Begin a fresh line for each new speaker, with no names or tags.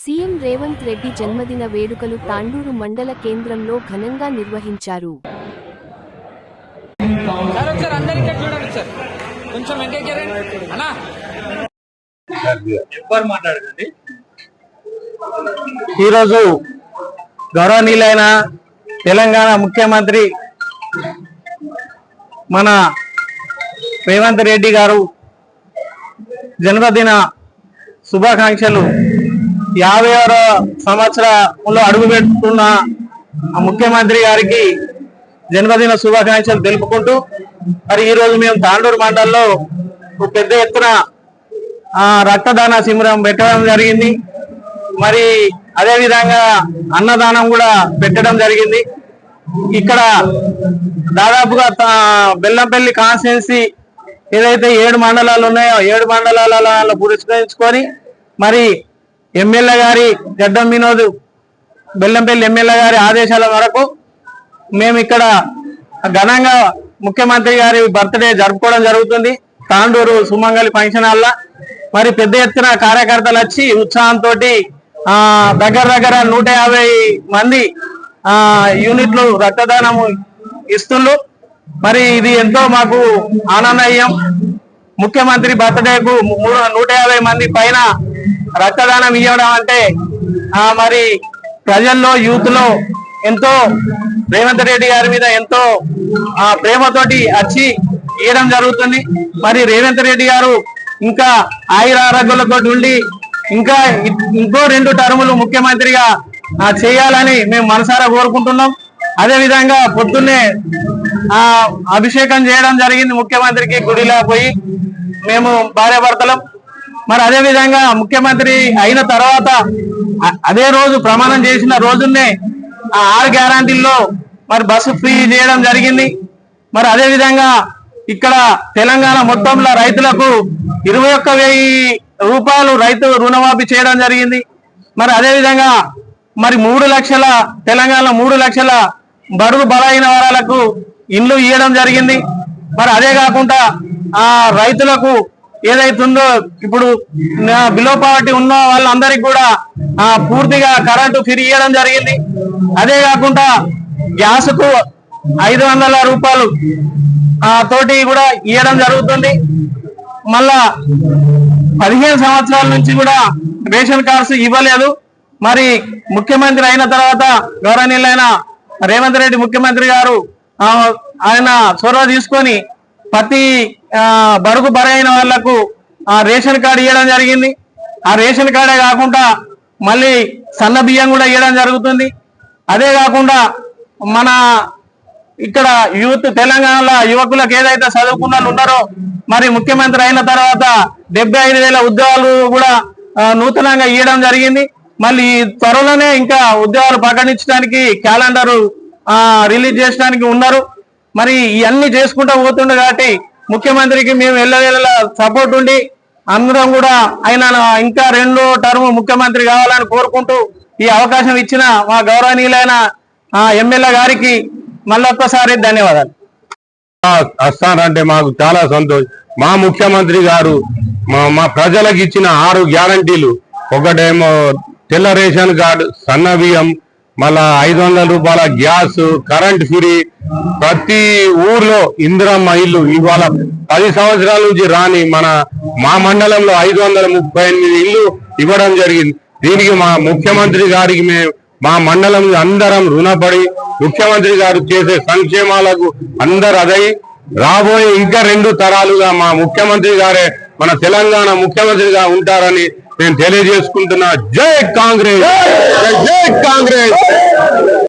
CM Revanth Reddy జన్మదిన వేడుకలు తాండూరు మండల కేంద్రంలో ఘనంగా నిర్వహించారు.
ఈరోజు గౌరవనీయులైన తెలంగాణ ముఖ్యమంత్రి మన రేవంత్ రెడ్డి గారు జన్మదిన శుభాకాంక్షలు యాభై ఆరో సంవత్సరంలో అడుగు పెడుతున్న ముఖ్యమంత్రి గారికి జన్మదిన శుభాకాంక్షలు తెలుపుకుంటూ మరి ఈరోజు మేము తాండూరు మండలంలో ఒక పెద్ద ఎత్తున రక్తదాన శిబిరం పెట్టడం జరిగింది. మరి అదే విధంగా అన్నదానం కూడా పెట్టడం జరిగింది. ఇక్కడ దాదాపుగా బెల్లంపల్లి కాన్స్టిట్యున్సీ ఏదైతే ఏడు మండలాలు ఉన్నాయో ఏడు మండలాలలో పురస్కరించుకొని మరి ఎమ్మెల్యే గారి గడ్డం వినోద్ బెల్లంపల్లి ఎమ్మెల్యే గారి ఆదేశాల వరకు మేము ఇక్కడ ఘనంగా ముఖ్యమంత్రి గారి బర్త్డే జరుపుకోవడం జరుగుతుంది. తాండూరు సుమంగళి ఫంక్షన్ హాల్లో. మరి పెద్ద ఎత్తున కార్యకర్తలు వచ్చి ఉత్సాహంతో దగ్గర దగ్గర నూట యాభై మంది ఆ యూనిట్లు రక్తదానం ఇస్తుండ్రు. మరి ఇది ఎంతో మాకు ఆనందయం ముఖ్యమంత్రి బర్త్డేకు మూడు నూట యాభై మంది పైన రక్తదానం ఇవ్వడం అంటే ఆ మరి ప్రజల్లో యూత్లో ఎంతో రేవంత్ రెడ్డి గారి మీద ఎంతో ఆ ప్రేమతోటి వచ్చి ఇవ్వడం జరుగుతుంది. మరి రేవంత్ రెడ్డి గారు ఇంకా ఆయుర ఆరోగ్యాలతో ఉండి ఇంకా ఇంకో రెండు టర్ములు ముఖ్యమంత్రిగా ఆ, చేయాలని మేము మనసారా కోరుకుంటున్నాం. అదే విధంగా పొద్దున్నే ఆ అభిషేకం చేయడం జరిగింది ముఖ్యమంత్రికి గుడిలో పోయి మేము భార్యాభర్తలం. మరి అదే విధంగా ముఖ్యమంత్రి అయిన తర్వాత అదే రోజు ప్రమాణం చేసిన రోజున్నే ఆ ఆరు గ్యారంటీల్లో మరి బస్సు ఫ్రీ చేయడం జరిగింది. మరి అదే విధంగా ఇక్కడ తెలంగాణ మొత్తంలో రైతులకు ఇరవై ఒక్క వెయ్యి రూపాయలు రైతు రుణమాఫీ చేయడం జరిగింది. మరి అదే విధంగా మరి మూడు లక్షల తెలంగాణ మూడు లక్షల బడుగు బలైన వారాలకు ఇండ్లు ఇవ్వడం జరిగింది. మరి అదే కాకుండా ఆ రైతులకు ఏదైతుందో ఇప్పుడు బిలో పావర్టీ ఉన్న వాళ్ళందరికీ కూడా ఆ పూర్తిగా కరెంటు ఫ్రీ ఇవ్వడం జరిగింది. అదే కాకుండా గ్యాస్కు ఐదు వందల రూపాయలు ఆ తోటి కూడా ఇవ్వడం జరుగుతుంది. మళ్ళా పదిహేను సంవత్సరాల నుంచి కూడా రేషన్ కార్డ్స్ ఇవ్వలేదు. మరి ముఖ్యమంత్రి అయిన తర్వాత గౌరవనీయులైన రేవంత్ రెడ్డి ముఖ్యమంత్రి గారు ఆయన చొరవ తీసుకొని ప్రతి ఆ, బరైన వాళ్ళకు ఆ రేషన్ కార్డు ఇవ్వడం జరిగింది. ఆ రేషన్ కార్డే కాకుండా మళ్ళీ సన్న బియ్యం కూడా ఇవ్వడం జరుగుతుంది. అదే కాకుండా మన ఇక్కడ యూత్ తెలంగాణలో యువకులకు ఏదైతే చదువుకున్న వాళ్ళు ఉన్నారో మరి ముఖ్యమంత్రి అయిన తర్వాత డెబ్బై ఐదు వేల ఉద్యోగాలు కూడా నూతనంగా ఇవ్వడం జరిగింది. మళ్ళీ ఈ త్వరలోనే ఇంకా ఉద్యోగాలు ప్రకటించడానికి క్యాలెండర్ రిలీజ్ చేయడానికి ఉన్నారు. మరి ఇవన్నీ చేసుకుంటూ పోతుండే కాబట్టి ముఖ్యమంత్రికి మేము ఎల్లవేళ సపోర్ట్ ఉండి అందరం కూడా ఆయన ఇంకా రెండో టర్మ్ ముఖ్యమంత్రి కావాలని కోరుకుంటూ ఈ అవకాశం ఇచ్చిన మా గౌరవనీయులైన ఆ, ఎమ్మెల్యే గారికి మళ్ళొక్కసారి ధన్యవాదాలు.
వస్తానంటే మాకు చాలా సంతోషం. మా ముఖ్యమంత్రి గారు మా మా ప్రజలకు ఇచ్చిన ఆరు గ్యారంటీలు ఒకటేమో తెల్ల రేషన్ కార్డు సన్న బియ్యం మళ్ళా ఐదు వందల రూపాయల గ్యాస్ కరెంట్ ఫ్రీ. ప్రతి ఊర్లో ఇందిరమ్మ ఇల్లు ఇవాళ పది సంవత్సరాల నుంచి రాని మన మా మండలంలో ఐదు వందల ముప్పై ఎనిమిది ఇల్లు ఇవ్వడం జరిగింది. దీనికి మా ముఖ్యమంత్రి గారికి మేము మా మండలం అందరం రుణపడి ముఖ్యమంత్రి గారు చేసే సంక్షేమాలకు అందరు అదై రాబోయే ఇంకా రెండు తరాలుగా మా ముఖ్యమంత్రి గారే మన తెలంగాణ ముఖ్యమంత్రిగా ఉంటారని నేను తెలియజేసుకుంటున్నా. జై కాంగ్రెస్! జై కాంగ్రెస్!